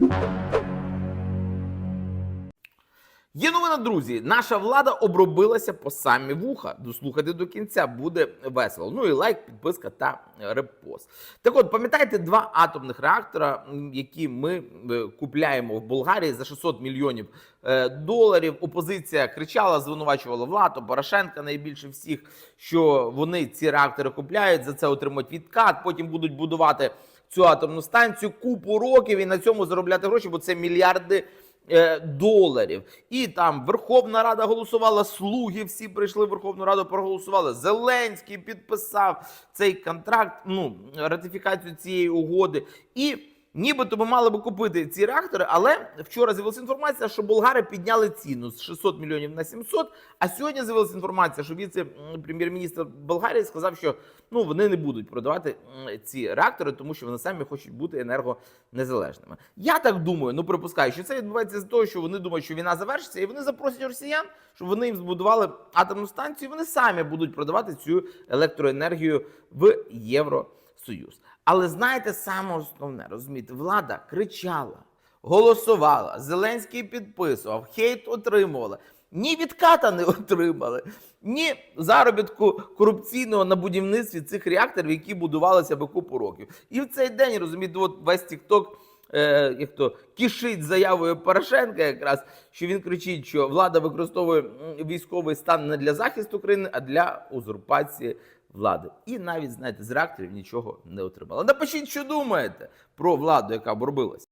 Є новина, друзі. Наша влада обробилася по самі вуха. Дослухати до кінця буде весело. Ну і лайк, підписка та репост. Так от, пам'ятаєте два атомних реактора, які ми е, купляємо в Болгарії за 600 мільйонів е, доларів. Опозиція кричала, звинувачувала владу, Порошенка найбільше всіх, що вони ці реактори купляють, за це отримують відкат, потім будуть будувати цю атомну станцію купу років і на цьому заробляти гроші, бо це мільярди е, доларів. І там Верховна Рада голосувала, слуги всі прийшли в Верховну Раду, проголосували. Зеленський підписав цей контракт, ну ратифікацію цієї угоди. І нібито ми мали би купити ці реактори, але вчора з'явилася інформація, що болгари підняли ціну з 600 мільйонів на 700, А сьогодні з'явилася інформація, що віце-прем'єр-міністр Болгарії сказав, що ну вони не будуть продавати ці реактори, тому що вони самі хочуть бути енергонезалежними. Я так думаю, ну припускаю, що це відбувається з того, що вони думають, що війна завершиться, і вони запросять росіян, щоб вони їм збудували атомну станцію. і Вони самі будуть продавати цю електроенергію в Євросоюз. Але знаєте, саме основне, розумієте, влада кричала, голосувала, Зеленський підписував, хейт отримувала. Ні відката не отримали, ні заробітку корупційного на будівництві цих реакторів, які будувалися би купу років. І в цей день розумієте, от весь Тікток е, як то кишить заявою Порошенка, якраз що він кричить, що влада використовує військовий стан не для захисту країни, а для узурпації влади. І навіть знаєте, з реакторів нічого не отримала. Напишіть, що думаєте про владу, яка борбилась.